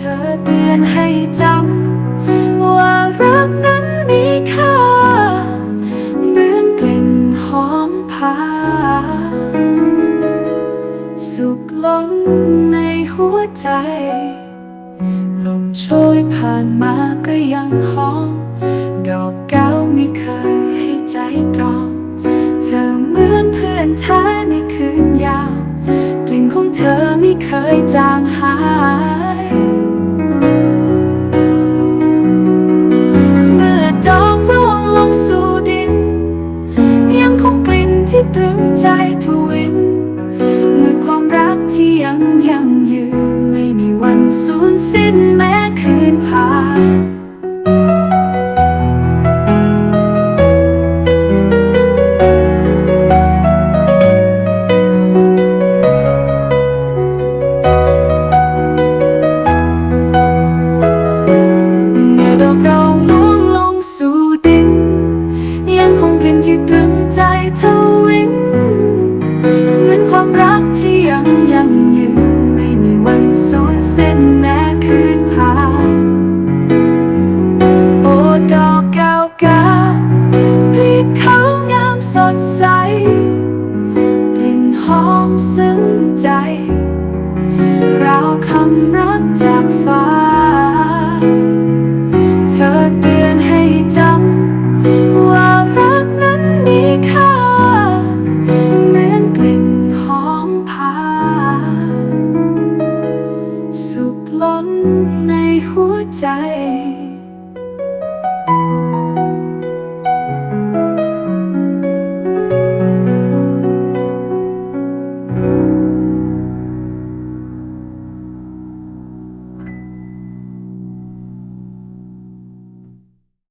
ธอเตือนให้จำ ว่ารักนั้นมีค่า เหมือนกลิ่นหอมพา สุขล้นในหัวใจ ลมโชยผ่านมาก็ยังหอม ดอกแก้วไม่เคยให้ใจตรอมเธอเหมือนเพื่อนแท้ในคืนยาว กลิ่นของเธอไม่เคยจางหาย ดอกเราล่วงลงสู่ดิน ยังคงกลิ่นที่ตรึงใจเทวินเหมือนความรักที่ยังยังยืนไม่มีวันสูญสิ้นแม้คืนผ่านโอ้ดอกแก้วกากลีบเขางามสดใสกลิ่นหอมซึ้งใจราวคำรักจาก สุขล้นในหัวใจ